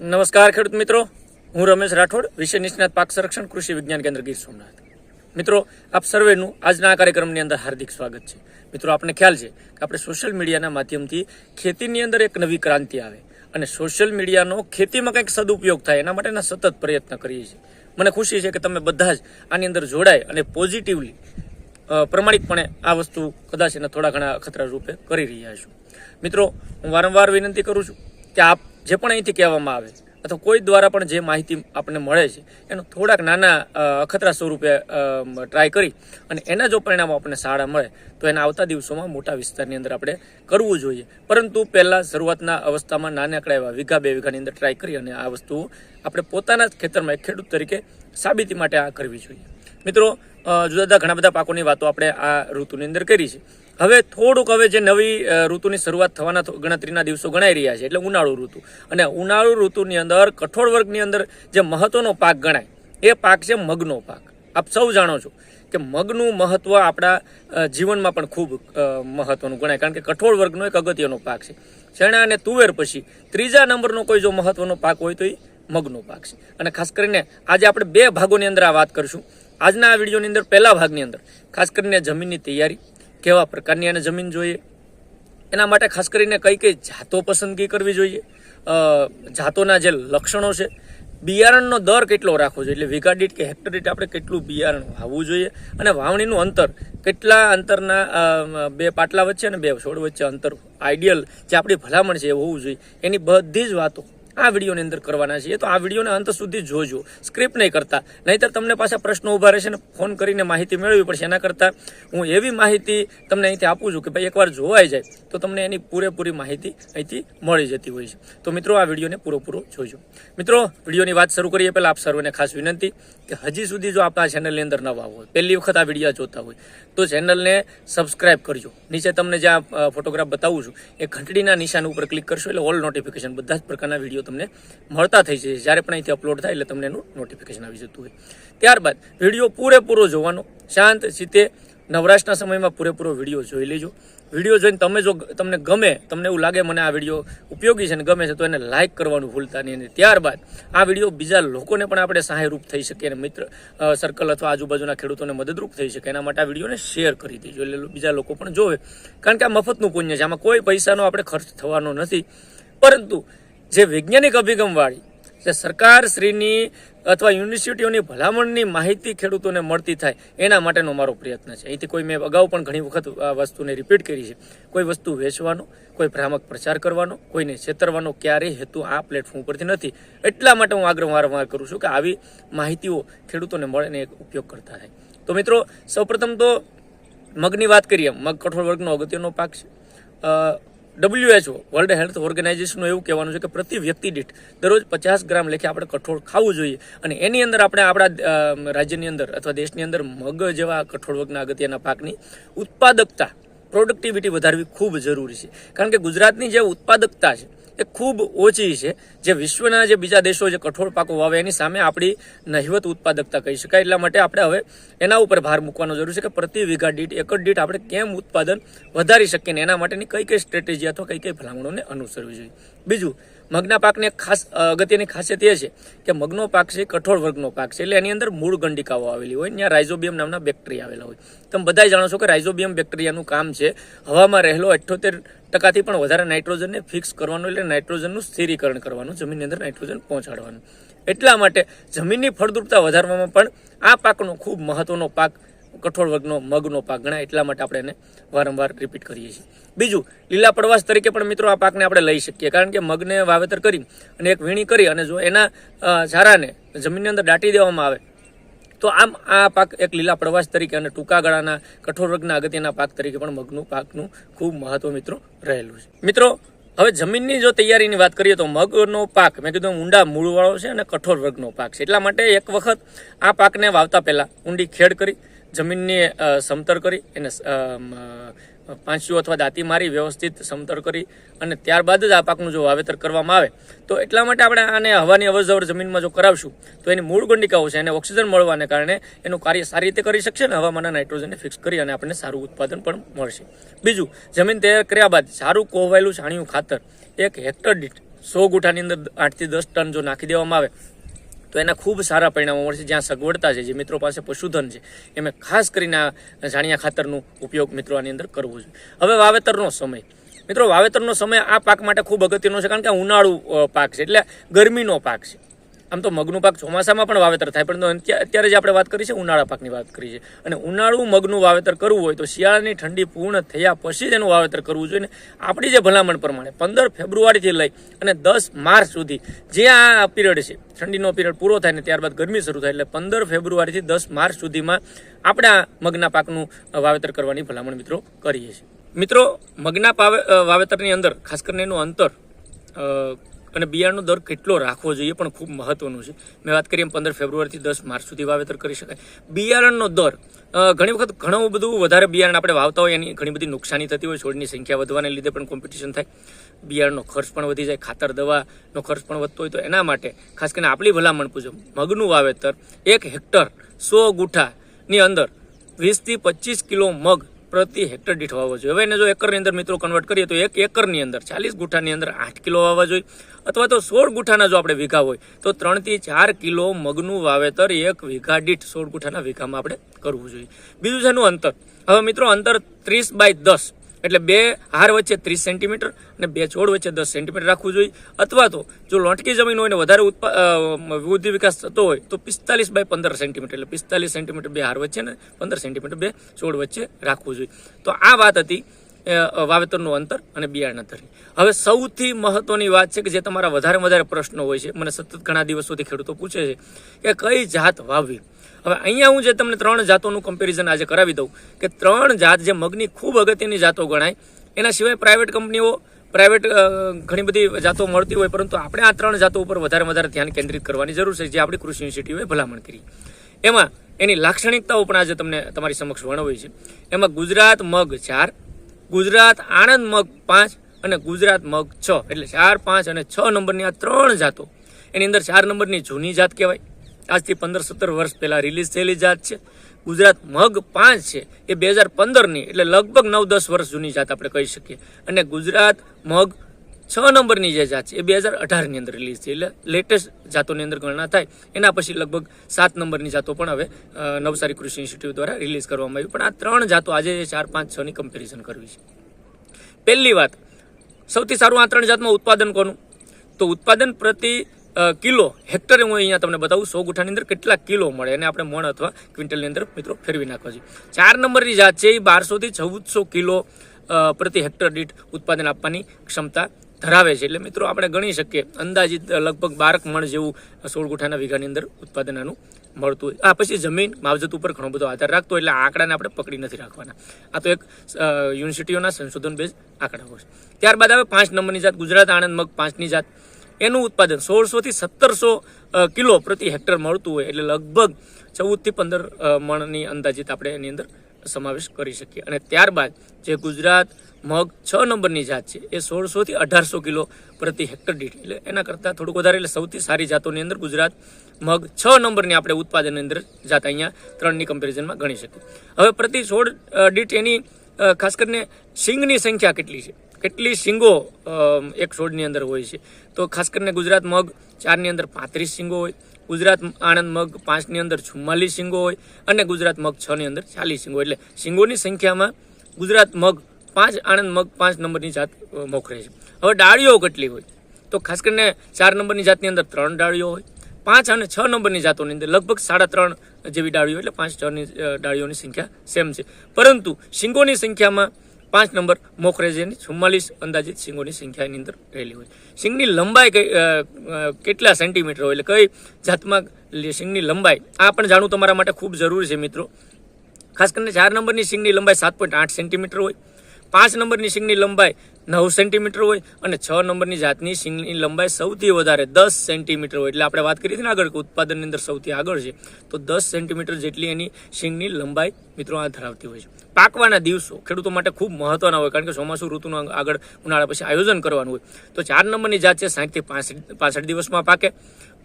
નમસ્કાર ખેડૂત મિત્રો. હું રમેશ રાઠોડ, વિષય નિષ્ણાત પાક સંરક્ષણ કૃષિ વિજ્ઞાન કેન્દ્ર ગીર સોમનાથ. મિત્રો, આપ સર્વેનું આજના આ કાર્યક્રમની અંદર હાર્દિક સ્વાગત છે. મિત્રો આપણે ખ્યાલ છે કે આપણે સોશિયલ મીડિયાના માધ્યમથી ખેતીની અંદર એક નવી ક્રાંતિ આવે અને સોશિયલ મીડિયાનો ખેતીમાં કંઈક સદુપયોગ થાય એના માટેના સતત પ્રયત્ન કરીએ છીએ. મને ખુશી છે કે તમે બધા જ આની અંદર જોડાય અને પોઝિટિવલી પ્રમાણિકપણે આ વસ્તુ કદાચ એના થોડા ઘણા અખતરા રૂપે કરી રહ્યા છું. મિત્રો, હું વારંવાર વિનંતી કરું છું કે આપ જે પણ અહીંથી કહેવામાં આવે અથવા કોઈ દ્વારા પણ જે માહિતી આપણને મળે છે, એનો થોડાક નાના અખતરા સ્વરૂપે ટ્રાય કરી અને એના જો પરિણામો આપણને સારા મળે, તો એના આવતા દિવસોમાં મોટા વિસ્તારની અંદર આપણે કરવું જોઈએ. પરંતુ પહેલાં શરૂઆતના અવસ્થામાં નાનકડા એવા વીઘા, બે વીઘાની અંદર ટ્રાય કરી અને આ વસ્તુઓ આપણે પોતાના જ ખેતરમાં એક ખેડૂત તરીકે સાબિતી માટે આ કરવી જોઈએ. મિત્રો જુદા જુદા ઘણા બધા પાકોની વાતો આપણે આ ઋતુની અંદર કરી છે. હવે થોડુંક હવે જે નવી ઋતુની શરૂઆત થવાના ગણતરીના દિવસો ગણાઈ રહ્યા છે, એટલે ઉનાળુ ઋતુ. અને ઉનાળુ ઋતુની અંદર, કઠોળ વર્ગની અંદર જે મહત્વનો પાક ગણાય, એ પાક છે મગનો પાક. આપ સૌ જાણો છો કે મગનું મહત્વ આપણા જીવનમાં પણ ખૂબ મહત્વનું ગણાય, કારણ કે કઠોળ વર્ગનો એક અગત્યનો પાક છે. ચણા અને તુવેર પછી ત્રીજા નંબરનો કોઈ જો મહત્વનો પાક હોય તો એ મગનો પાક છે. અને ખાસ કરીને આજે આપણે બે ભાગોની અંદર આ વાત કરીશું. આજના આ વિડીયોની અંદર, પહેલા ભાગની અંદર, ખાસ કરીને જમીનની તૈયારી કેવા પ્રકારની એને જમીન જોઈએ? એના માટે ખાસ કરીને કઈ કઈ જાતો પસંદગી કરવી જોઈએ? જાતોના જે લક્ષણો છે, બિયારણનો દર કેટલો રાખવો જોઈએ? એટલે વીઘા દીઠ કે હેક્ટર દીઠ આપણે કેટલું બિયારણ વાવવું જોઈએ? અને વાવણીનું અંતર, કેટલા અંતરના બે પાટલા વચ્ચે અને બે છોડ વચ્ચે અંતર આઈડિયલ જે આપણી ભલામણ છે એ હોવું જોઈએ? એની બધી જ વાતો આ વિડીયોની અંદર કરવાના છીએ. તો આ વિડીયોને અંત સુધી જોજો. સ્ક્રિપ્ટ નહીં કરતા. નહીતર તમને પાછા પ્રશ્નો ઊભા રહેશે ને ફોન કરીને માહિતી મેળવવી પડશે. એના કરતાં હું એવી માહિતી તમને અહીંથી આપું છું કે ભાઈ એકવાર જોવાઈ જાય તો તમને એની પૂરેપૂરી માહિતી અહીંથી મળી જતી હોય છે. તો મિત્રો, આ વિડીયોને પૂરો જોજો. મિત્રો, વિડીયોની વાત શરૂ કરીએ. પહેલાં આપ સર્વને ખાસ વિનંતી કે હજી સુધી જો આપણા ચેનલની અંદર નવા હોય પહેલી વખત આ વીડિયો જોતા હોય તો ચેનલને સબસ્ક્રાઇબ કરજો. નીચે તમને જ્યાં ફોટોગ્રાફ બતાવું છું, એ ઘંટડીના નિશાન ઉપર ક્લિક કરશો એટલે ઓલ નોટિફિકેશન બધા જ પ્રકારના વીડિયો તમને મળતા થઈ જશે જ્યારે પણ અહીંથી અપલોડ થાય એટલે તમને એનું નોટિફિકેશન આવી જતું હોય. ત્યારબાદ વીડિયો પૂરેપૂરો જોવાનો, શાંત, ચિત્તે નવરાશના સમયમાં પૂરેપૂરો વીડિયો જોઈ લેજો. વીડિયો જોઈને તમે જો તમને ગમે, તમને એવું લાગે મને આ વીડિયો ઉપયોગી છે ને ગમે છે, તો એને લાઇક કરવાનું ભૂલતા નહીં. અને ત્યારબાદ આ વીડિયો બીજા લોકોને પણ આપણે સહાયરૂપ થઈ શકે અને મિત્ર સર્કલ અથવા આજુબાજુના ખેડૂતોને મદદરૂપ થઈ શકે. એના માટે આ વિડીયોને શેર કરી દેજો. એટલે બીજા લોકો પણ જોવે. કારણ કે આ મફતનું પુણ્ય છે. આમાં કોઈ પૈસાનો આપણે ખર્ચ થવાનો નથી. પરંતુ જે વૈજ્ઞાનિક અભિગમવાળી જે સરકાર શ્રીની અથવા યુનિવર્સિટીઓની ભલામણની માહિતી ખેડૂતોને મળતી થાય, એના માટેનો મારો પ્રયત્ન છે. અહીંથી કોઈ મેં અગાઉ પણ ઘણી વખત આ વસ્તુને રિપીટ કરી છે. કોઈ વસ્તુ વેચવાનો, કોઈ ભ્રામક પ્રચાર કરવાનો, કોઈને છેતરવાનો ક્યારેય હેતુ આ પ્લેટફોર્મ ઉપરથી નથી. એટલા માટે હું આગ્રહ વારંવાર કરું છું કે આવી માહિતીઓ ખેડૂતોને મળે ને ઉપયોગ કરતા થાય. તો મિત્રો, સૌપ્રથમ તો મગની વાત કરીએ. મગ કઠોળ વર્ગનો અગત્યનો પાક છે. ડબ્લ્યુએચઓ વર્લ્ડ હેલ્થ ઓર્ગેનાઇઝેશનનું એવું કહેવાનું છે કે પ્રતિ વ્યક્તિ દીઠ દરરોજ પચાસ ગ્રામ લેખે આપણે કઠોળ ખાવું જોઈએ. અને એની અંદર આપણે આપણા રાજ્યની અંદર અથવા દેશની અંદર મગ જેવા કઠોળ વર્ગના અગત્યના પાકની ઉત્પાદકતા પ્રોડક્ટિવિટી વધારવી ખૂબ જરૂરી છે. કારણ કે ગુજરાતની જે ઉત્પાદકતા છે એ ખૂબ ઓછી છે. જે વિશ્વના જે બીજા દેશો જે કઠોળ પાકો વાવે, એની સામે આપણી નહિવત ઉત્પાદકતા કહી શકાય. એટલા માટે આપણે હવે એના ઉપર ભાર મૂકવાનો જરૂર છે કે પ્રતિ વીઘા દીઠ, એકર દીઠ આપણે કેમ ઉત્પાદન વધારી શકીએ ને એના માટેની કઈ કઈ સ્ટ્રેટેજી અથવા કઈ કઈ ભલામણોને અનુસરવી જોઈએ. બીજું મગના પાકની ખાસ અગત્યની ખાસિયત એ છે કે મગનો પાક છે કઠોળ વર્ગનો પાક છે. એટલે એની અંદર મૂળ ગંડિકાઓ આવેલી હોય ત્યાં રાઇઝોબિયમ નામના બેક્ટેરિયા આવેલા હોય. તમે બધા જાણો છો કે રાઇઝોબિયમ બેક્ટેરિયાનું કામ છે હવામાં રહેલો અઠ્યોતેર ટકાથી પણ વધારે નાઇટ્રોજનને ફિક્સ કરવાનું એટલે નાઇટ્રોજનનું સ્થિરીકરણ કરવાનું, જમીનની અંદર નાઇટ્રોજન પહોંચાડવાનું. એટલા માટે જમીનની ફળદ્રુપતા વધારવામાં પણ આ પાકનો ખૂબ મહત્વનો પાક કઠોળ વર્ગનો, મગનો પાક ગણાય એટલા માટે આપણે એને વારંવાર રિપીટ કરીએ છીએ. બીજું, લીલા પડવાશ તરીકે પણ મિત્રો આ પાકને આપણે લઈ શકીએ. કારણ કે મગને વાવેતર કરી અને એક વીણી કરી અને જો એના ઝારાને જમીનની અંદર દાટી દેવામાં આવે, તો આમ આ પાક એક લીલા પ્રવાસ તરીકે અને ટૂંકા ગાળાના કઠોર વર્ગના અગત્યના પાક તરીકે પણ મગનું પાકનું ખૂબ મહત્વ મિત્રો રહેલું છે. મિત્રો, હવે જમીનની જો તૈયારીની વાત કરીએ તો મગનો પાક, મેં કીધું ઊંડા મૂળવાળો છે અને કઠોર વર્ગનો પાક છે. એટલા માટે એક વખત આ પાકને વાવતા પહેલા ઊંડી ખેડ કરી જમીનને સમતર કરી એને પાંચીઓ અથવા દાંતી મારી વ્યવસ્થિત સમતર કરી અને ત્યારબાદ જ આ પાકનું જો વાવેતર કરવામાં આવે, તો એટલા માટે આપણે આને હવાની અવરજવર જમીનમાં જો કરાવશું, તો એની મૂળ ગંડિકાઓ છે એને ઓક્સિજન મળવાને કારણે એનું કાર્ય સારી રીતે કરી શકશે અને હવામાનના નાઇટ્રોજનને ફિક્સ કરી અને આપણને સારું ઉત્પાદન પણ મળશે. બીજું, જમીન તૈયાર કર્યા બાદ સારું કોહવાયેલું છાણિયું ખાતર એક હેક્ટર દીઠ સો ગુઠાની અંદર આઠથી દસ ટન જો નાખી દેવામાં આવે તો એના ખૂબ સારા પરિણામો મળશે. જ્યાં સગવડતા છે, જે મિત્રો પાસે પશુધન છે એમાં ખાસ કરીને આ ઝાણિયા ખાતરનો ઉપયોગ મિત્રો આની અંદર કરવો જોઈએ. હવે વાવેતરનો સમય. મિત્રો, વાવેતરનો સમય આ પાક માટે ખૂબ અગત્યનો છે, કારણ કે ઉનાળુ પાક છે, એટલે ગરમીનો પાક છે. આમ તો મગનું પાક ચોમાસામાં પણ વાવેતર થાય, પણ અત્યારે જે આપણે વાત કરી છે, ઉનાળા પાકની વાત કરી છે. અને ઉનાળુ મગનું વાવેતર કરવું હોય તો શિયાળાની ઠંડી પૂર્ણ થયા પછી જ એનું વાવેતર કરવું જોઈએ. આપણી જે ભલામણ પ્રમાણે પંદર ફેબ્રુઆરીથી લઈ અને દસ માર્ચ સુધી જે આ પીરિયડ છે, ઠંડીનો પીરિયડ પૂરો થાય ને ત્યારબાદ ગરમી શરૂ થાય એટલે પંદર ફેબ્રુઆરીથી દસ માર્ચ સુધીમાં આપણે આ મગના પાકનું વાવેતર કરવાની ભલામણ મિત્રો કરીએ છીએ. મિત્રો, મગના વાવેતરની અંદર, ખાસ કરીને એનું અંતર અને બિયારણનો દર કેટલો રાખવો જોઈએ પણ ખૂબ મહત્વનું છે. મેં વાત કરી એમ પંદર ફેબ્રુઆરીથી દસ માર્ચ સુધી વાવેતર કરી શકાય. બિયારણનો દર ઘણી વખત ઘણું બધું વધારે બિયારણ આપણે વાવતા હોય એની ઘણી બધી નુકસાની થતી હોય, છોડની સંખ્યા વધવાને લીધે પણ કોમ્પિટિશન થાય. બિયારણનો ખર્ચ પણ વધી જાય, ખાતર, દવાનો ખર્ચ પણ વધતો હોય તો એના માટે ખાસ કરીને આપણી ભલામણ પૂછો મગનું વાવેતર એક હેક્ટર સો ગુઠાની અંદર વીસથી પચીસ કિલો મગ પ્રતિ હેક્ટર દીઠ વાવવો જોઈએ. હવે એને જો એકરની અંદર મિત્રો કન્વર્ટ કરીએ તો એક એકરની અંદર ચાલીસ ગુઠાની અંદર આઠ કિલો વાવવા જોઈએ. અથવા તો સોળ ગુઠાના જો આપણે વીઘા હોય, તો ત્રણથી ચાર કિલો મગનું વાવેતર એક વીઘા દીઠ સોળ ગુઠાના વીઘામાં આપણે કરવું જોઈએ. બીજું છે એનું અંતર. હવે મિત્રો અંતર ત્રીસ બાય દસ. એટલે બે હાર વચ્ચે ત્રીસ સેન્ટીમીટર અને બે છોડ વચ્ચે દસ સેન્ટીમીટર રાખવું જોઈએ. અથવા તો જો લોટકી જમીન હોય ને વધારે વૃદ્ધિ વિકાસ થતો હોય, તો પિસ્તાલીસ બાય પંદર સેન્ટીમીટર, એટલે પિસ્તાલીસ સેન્ટીમીટર બે હાર વચ્ચે ને પંદર સેન્ટીમીટર બે છોડ વચ્ચે રાખવું જોઈએ. તો આ વાત હતી વાવેતરનું અંતર અને બિયારણ અંતરની. હવે સૌથી મહત્વની વાત છે કે જે તમારા વધારે વધારે પ્રશ્નો હોય છે, મને સતત ઘણા દિવસોથી ખેડૂતો પૂછે છે કે કઈ જાત વાવવી? હવે અહીંયા હું જે તમને ત્રણ જાતોનું કમ્પેરિઝન આજે કરાવી દઉં કે ત્રણ જાત જે મગની ખૂબ અગત્યની જાતો ગણાય, એના સિવાય પ્રાઇવેટ કંપનીઓ પ્રાઇવેટ ઘણી બધી જાતો મળતી હોય, પરંતુ આપણે આ ત્રણ જાતો ઉપર વધારે વધારે ધ્યાન કેન્દ્રિત કરવાની જરૂર છે, જે આપણી કૃષિ યુનિવર્સિટીઓએ ભલામણ કરી. એમાં એની લાક્ષણિકતાઓ પણ આજે તમને તમારી સમક્ષ વર્ણવી છે. એમાં ગુજરાત મગ, ચાર ગુજરાત આણંદ મગ પાંચ અને ગુજરાત મગ છ. એટલે ચાર, પાંચ અને છ નંબરની આ ત્રણ જાતો. એની અંદર ચાર નંબરની જૂની જાત કહેવાય. આજથી પંદર, સત્તર વર્ષ પહેલાં રિલીઝ થયેલી જાત છે. ગુજરાત મગ પાંચ છે. એ બે હજાર પંદરની, એટલે લગભગ નવ, દસ વર્ષ જૂની જાત આપણે કહી શકીએ. અને ગુજરાત મગ છ નંબરની જે જાત છે એ બે હજાર અઢારની અંદર રિલીઝ થઈ. એટલે લેટેસ્ટ જાતોની અંદર ગણના થાય. એના પછી લગભગ સાત નંબરની જાતો પણ હવે નવસારી કૃષિ ઇન્સ્ટિટ્યૂટ દ્વારા રિલીઝ કરવામાં આવી. પણ આ ત્રણ જાતો આજે ચાર, પાંચ છની કમ્પેરિઝન કરવી છે. પહેલી વાત, સૌથી સારું આ ત્રણ જાતમાં ઉત્પાદન કોનું? તો ઉત્પાદન પ્રતિ કિલો હેક્ટરે હું અહીંયા તમને બતાવું, સો ગુઠાની અંદર કેટલા કિલો મળે એને આપણે મણ અથવા ક્વિન્ટલની અંદર મિત્રો ફેરવી નાખવા છીએ ચાર નંબરની જાત છે એ બારસોથી ચૌદસો કિલો પ્રતિ હેક્ટર દીઠ ઉત્પાદન આપવાની ક્ષમતા ધરાવે છે. એટલે મિત્રો આપણે ગણી શકીએ. અંદાજિત લગભગ બારક મણ જેવું સોળ ગુઠાના વીઘાની અંદર ઉત્પાદન આનું મળતું હોય. આ પછી જમીન માવજત ઉપર ઘણો બધો આધાર રાખતો એટલે આ આંકડાને આપણે પકડી નથી રાખવાના. આ તો એક યુનિવર્સિટીઓના સંશોધન બેઝ આંકડાઓ છે. ત્યારબાદ આવે પાંચ નંબરની જાત, ગુજરાત આણંદ મગ પાંચની જાત. એનું ઉત્પાદન સોળસોથી સત્તરસો કિલો પ્રતિ હેક્ટર મળતું હોય. એટલે લગભગ ચૌદથી પંદર મણની અંદાજિત આપણે એની અંદર સમાવેશ કરી શકીએ. અને ત્યારબાદ જે ગુજરાત મગ છ નંબરની જાત છે એ સોળસોથી અઢારસો કિલો પ્રતિ હેક્ટર દીઠ. એટલે એના કરતાં થોડુંક વધારે એટલે સૌથી સારી જાતોની અંદર ગુજરાત મગ છ નંબરની આપણે ઉત્પાદનની અંદર જાત અહીંયા ત્રણની કમ્પેરિઝનમાં ગણી શકીએ. હવે પ્રતિ અ, દીઠ એની ખાસ કરીને સિંગની સંખ્યા કેટલી છે? કેટલી સિંગો એક છોડની અંદર હોય છે? તો ખાસ કરીને ગુજરાત મગ ચારની અંદર પાંત્રીસ સિંગો હોય ગુજરાત આણંદ મગ પાંચની અંદર ચુમ્માલીસ સિંગો હોય અને ગુજરાત મગ છની અંદર ચાલીસ સિંગો એટલે સિંગોની સંખ્યામાં ગુજરાત મગ પાંચ, આણંદ મગ પાંચ નંબરની જાત મોખરે છે. હવે ડાળીઓ કેટલી હોય? તો ખાસ કરીને ચાર નંબરની જાતની અંદર ત્રણ ડાળીઓ હોય. પાંચ અને છ નંબરની જાતોની અંદર લગભગ સાડા ત્રણ જેવી ડાળીઓ એટલે પાંચ છની ડાળીઓની સંખ્યા સેમ છે. પરંતુ સિંગોની સંખ્યામાં પાંચ નંબર મોખરેજીની ચુમ્માલીસ અંદાજિત સિંગોની સંખ્યાની અંદર રહેલી હોય સિંગની લંબાઈ કેટલા સેન્ટીમીટર હોય? એટલે કઈ જાતમાં સિંગની લંબાઈ? આ પણ જાણવું તમારા માટે ખૂબ જરૂરી છે મિત્રો. ખાસ કરીને ચાર નંબરની સિંગની લંબાઈ સાત પોઈન્ટ આઠ સેન્ટીમીટર હોય. પાંચ નંબરની સિંગની લંબાઈ નવ સેન્ટીમીટર હોય અને છ નંબરની જાતની સિંગની લંબાઈ સૌથી વધારે દસ સેન્ટીમીટર હોય. એટલે આપણે વાત કરી હતી ને આગળ કે ઉત્પાદનની અંદર સૌથી આગળ છે, તો દસ સેન્ટીમીટર જેટલી એની સિંગની લંબાઈ મિત્રો આ ધરાવતી હોય છે. પાકવાના દિવસો ખેડૂતો માટે ખૂબ મહત્વના હોય, કારણ કે ચોમાસુ ઋતુનું આગળ ઉનાળા પછી આયોજન કરવાનું હોય. તો ચાર નંબરની જાત છે સાઠથી પાસઠ પાસઠ દિવસમાં પાકે.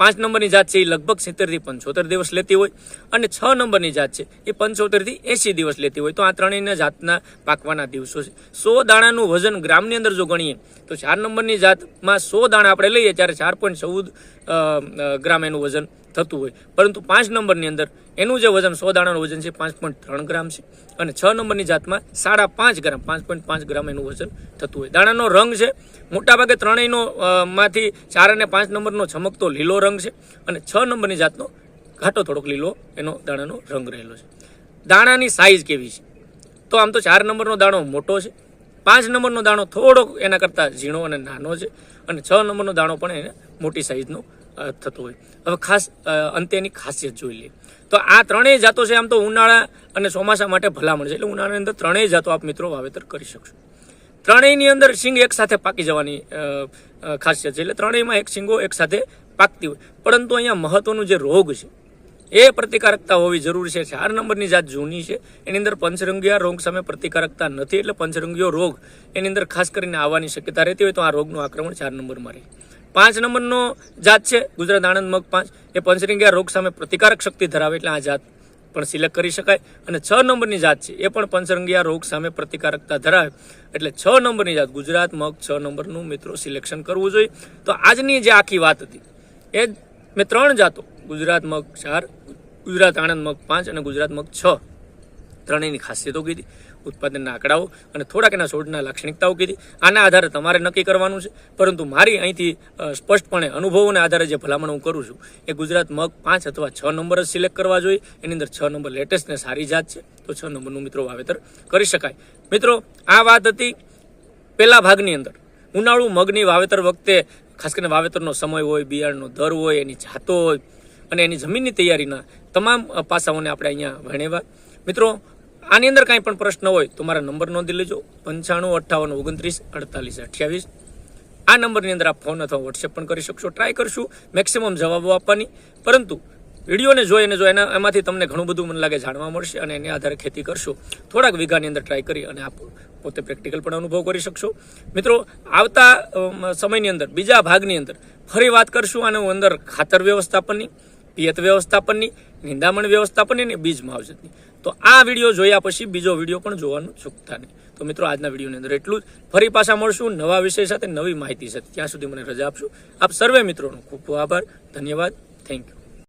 પાંચ નંબરની જાત છે એ લગભગ સિત્તેરથી પંચોતેર દિવસ લેતી હોય અને છ નંબરની જાત છે એ પંચોતેરથી એંસી દિવસ લેતી હોય. તો આ ત્રણેયના જાતના પાકવાના દિવસો છે. સો દાણાનું વજન ગ્રામની અંદર જો ગણીએ તો ચાર નંબરની જાતમાં સો દાણા આપણે લઈએ ત્યારે ચાર પોઈન્ટ ચૌદ ગ્રામ એનું વજન થતું હોય. પરંતુ પાંચ નંબરની અંદર એનું જે વજન સો દાણાનું વજન છે પાંચ પોઈન્ટ ત્રણ ગ્રામ છે. અને છ નંબરની જાતમાં સાડા પાંચ ગ્રામ, પાંચ પોઈન્ટ પાંચ ગ્રામ એનું વજન થતું હોય. દાણાનો રંગ છે, મોટાભાગે ત્રણેયનો માંથી ચાર અને પાંચ નંબરનો ચમકતો લીલો રંગ છે. અને છ નંબરની જાતનો ઘાટો થોડોક લીલો એનો દાણાનો રંગ રહેલો છે. દાણાની સાઇઝ કેવી છે? તો આમ તો ચાર નંબરનો દાણો મોટો છે. પાંચ નંબરનો દાણો થોડોક એના કરતાં ઝીણો અને નાનો છે. અને છ નંબરનો દાણો પણ એને મોટી સાઇઝનો થતું હોય. હવે ખાસ અંતે ખાસિયત જોઈ લઈએ. તો આ ત્રણેય જાતો છે આમ તો ઉનાળા અને ચોમાસા માટે ભલામણ છે. એટલે ઉનાળાની અંદર ત્રણેય જાતો આપ મિત્રો વાવેતર કરી શકશો. ત્રણેયની અંદર સિંગ એક સાથે પાકી જવાની ખાસિયત છે. એટલે ત્રણેયમાં એક સિંગો એક સાથે પાકતી હોય. પરંતુ અહીંયા મહત્વનું જે રોગ છે, એ પ્રતિકારકતા હોવી જરૂરી છે. ચાર નંબરની જાત જૂની છે. એની અંદર પંચરંગીયા રોગ સામે પ્રતિકારકતા નથી. એટલે પંચરંગીયો રોગ એની અંદર ખાસ કરીને આવવાની શક્યતા રહેતી હોય તો આ રોગનું આક્રમણ ચાર નંબરમાં રહે. પાંચ નંબરનો જાત છે. ગુજરાત આણંદ મગ પાંચ. એ પંચરંગીયા રોગ સામે પ્રતિકારક શક્તિ ધરાવે એટલે આ જાત પણ સિલેક્ટ કરી શકાય. અને છ નંબરની જાત છે. એ પણ પંચરંગીયા રોગ સામે પ્રતિકારકતા ધરાવે. એટલે છ નંબરની જાત ગુજરાત મગ છ નંબરનું મિત્રો સિલેક્શન કરવું જોઈએ. તો આજની જે આખી વાત હતી, એ મેં ત્રણ જાતો. ગુજરાત મગ ચાર, ગુજરાત આણંદ મગ પાંચ અને ગુજરાત મગ છ. ત્રણેયની ખાસિયતો કીધી, ઉત્પાદનના આંકડાઓ અને થોડાક એના છોડના લાક્ષણિકતાઓ કીધી. આના આધારે તમારે નક્કી કરવાનું છે. પરંતુ મારી અહીંથી સ્પષ્ટપણે અનુભવોના આધારે જે ભલામણ હું કરું છું, એ ગુજરાત મગ પાંચ અથવા છ નંબર જ સિલેક્ટ કરવા જોઈએ. એની અંદર છ નંબર લેટેસ્ટ ને સારી જાત છે. તો છ નંબરનું મિત્રો વાવેતર કરી શકાય. મિત્રો, આ વાત હતી પહેલા ભાગની અંદર. ઉનાળુ મગની વાવેતર વખતે, ખાસ કરીને વાવેતરનો સમય હોય, બિયારણનો દર હોય, એની જાતો હોય અને એની જમીનની તૈયારીના તમામ પાસાઓને આપણે અહીંયા ભણેવા મિત્રો, આની અંદર કાંઈ પણ પ્રશ્ન હોય તો મારા નંબર નોંધી લેજો. પંચાણું, અઠ્ઠાવન, ઓગણત્રીસ, અડતાલીસ, અઠ્યાવીસ. આ નંબરની અંદર આપ ફોન અથવા વોટ્સએપ પણ કરી શકશો. ટ્રાય કરશું. મેક્સિમમ જવાબો આપવાની. પરંતુ, વિડીયોને જોઈ અને જો એના, એમાંથી તમને ઘણું બધું મને લાગે જાણવા મળશે અને એને આધારે ખેતી કરશો, થોડાક વીઘાની અંદર ટ્રાય કરી અને આપ પોતે પ્રેક્ટિકલ પણ અનુભવ કરી શકશો. મિત્રો, આવતા સમયની અંદર, બીજા ભાગની અંદર ફરી વાત કરશું હું અંદર ખાતર વ્યવસ્થાપનની, પિયત વ્યવસ્થાપનની નિંદામણ વ્યવસ્થાપન અને બીજ માવજતની. તો આ વીડિયો જોયા પછી બીજો વીડિયો પણ જોવાનું ચૂકતા નહીં. તો મિત્રો, આજના વિડીયોની અંદર એટલું જ. ફરી પાછા મળશું નવા વિષય સાથે, નવી માહિતી સાથે. ત્યાં સુધી મને રજા આપશું. આપ સર્વે મિત્રોનો ખૂબ ખૂબ આભાર. ધન્યવાદ. Thank you